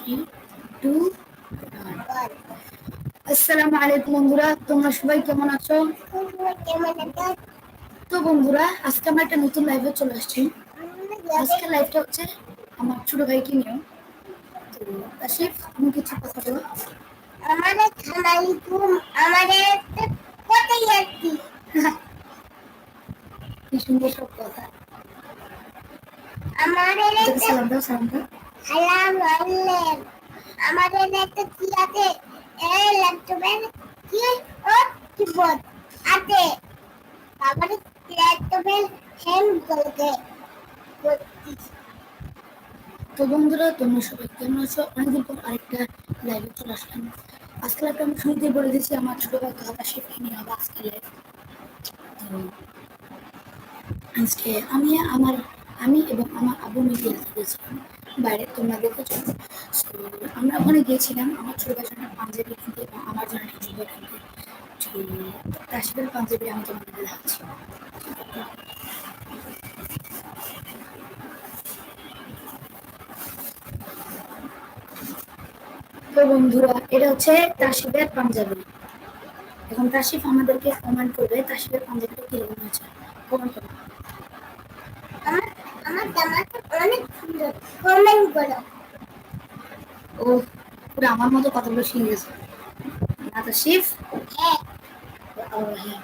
Three two আসসালামু আলাইকুম বন্ধুরা তোমরা সবাই কেমন আছো? তো বন্ধুরা আজকে আমরা একটা নতুন লাইভে চলে আসছি। আজকে লাইভটা হচ্ছে আমার ছোট ভাইকে নিয়ে। তো আশিফ তুমি কিছু কথা বলো। আমাদের খালাইকুম আমাদের কোথায় যাচ্ছি কি। সুন্দর সব কথা। আমাদের সালাম দাও সালাম দাও বললেন আমাদের একটা কি আছে? এই ল্যাপটপের কি ও কিবোর্ড আছে? ল্যাপটপের তো বন্ধুরা, তোমরা সবাই কেমন আছো? অনেকদিন পর আরেকটা লাইভে চলে আসলাম। আমি শুরুতে বলে দিয়েছি, আমার ছোট ভাই কথা শিখে নিয়ে হবে আজকে লাইভ আজকে আমি, আমার, আমি এবং আমার আবু মিলে খেলতে গেছিলাম। বাইরে তোমরা দেখেছ আমরা ওখানে গিয়েছিলাম, আমার ছোট জন্য পাঞ্জাবি কিনতে এবং আমার জন্য জুতো কিনতে। তো পাঞ্জাবি আমি তোমাদের দেখাচ্ছি। বন্ধুরা, এটা হচ্ছে তাসিফের পাঞ্জাবি। এখন তাসিফ আমাদেরকে কমেন্ট করবে, তাসিফের পাঞ্জাবিটা কীরকম হয়েছে। কমেন্ট করবে আমার জামাটা অনেক কমেন্ট করো। ও পুরো আমার মতো কতগুলো শিখে গেছে? না হ্যাঁ। ও হ্যাঁ।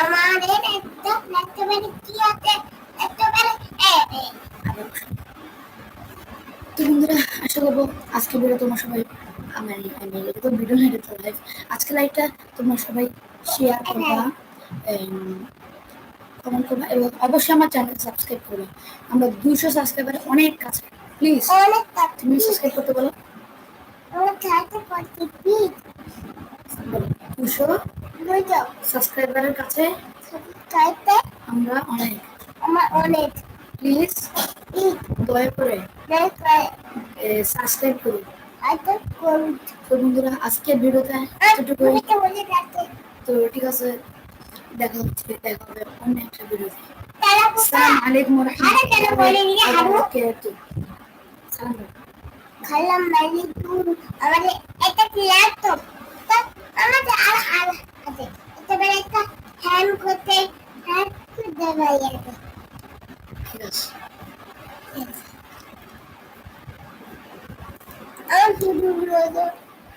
আমাদের একটা ল্যাপটপের কি আছে? ল্যাপটপের এ এ। আবার বসো। তো বন্ধুরা আশা করব আজকে ভিডিও তোমার সবাই আমার আমি এটা তো ভিডিও না এটা তো লাইভ আজকে লাইভটা তোমরা সবাই শেয়ার করবা। কমেন্ট করবা এবং অবশ্যই আমার চ্যানেল সাবস্ক্রাইব করবে। আমরা দুশো সাবস্ক্রাইবার অনেক কাছে। প্লিজ তুমি সাবস্ক্রাইব করতে বলো। দুশো সাবস্ক্রাইবারের কাছে আমরা অনেক। আমার অনেক। প্লিজ দয়া করে সাবস্ক্রাইব করুন আচ্ছা করুন। তো বন্ধুরা আজকের ভিডিওতে এতটুকুই। বলে তো ঠিক আছে। দেখা হচ্ছে দেখা হবে অন্য একটা ভিডিওতে সালাম আলাইকুম রহমতুল্লাহি ওয়া বারাকাতুহু সালাম খালাম মালিকুম আমাদের একটা ল্যাপটপ আমাদের আর আর আছে এটা বেলা একটা হ্যাং করতে হ্যাং করতে দেওয়া যাবে ঠিক আছে আমার দুটো